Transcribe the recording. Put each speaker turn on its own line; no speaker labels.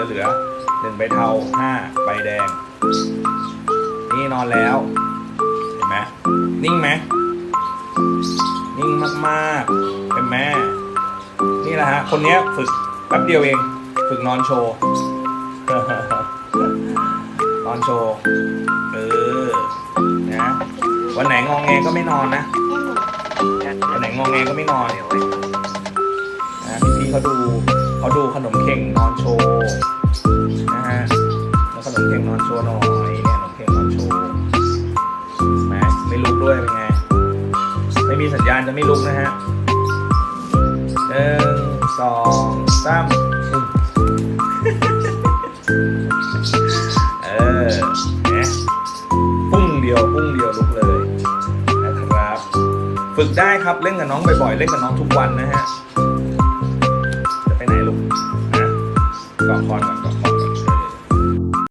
จะเหลือหนึ่งใบเทาห้าใบแดง นี่นอนแล้ว เห็นไหมนิ่งไหมนิ่งมากๆเป็นแม่นี่แหละฮะ คนเนี้ยฝึกแป๊บเดียวเอง ฝึกนอนโชว์ นอนโชว์ เออ นะ วันไหนงองแงก็ไม่นอนนะ วันไหนงองแงก็ไม่นอนนะพี่พี่ๆเขาดู เขาดูขนมเข่งนอนโชว์นะฮะแล้วขนมเข่งนอนโชว์หน่อยเนี่ยขนมเข่งนอนโชว์แหมไม่ลุกด้วยเป็นไงไม่มีสัญญาณจะไม่ลุกนะฮะหนึ่งสองสามเออนี่พุ่งเดียวพุ่งเดียวลุกเลยนะครับ ฝึกได้ครับเล่นกับน้องบ่อยๆ เล่นกับน้องทุกวันนะฮะ จะ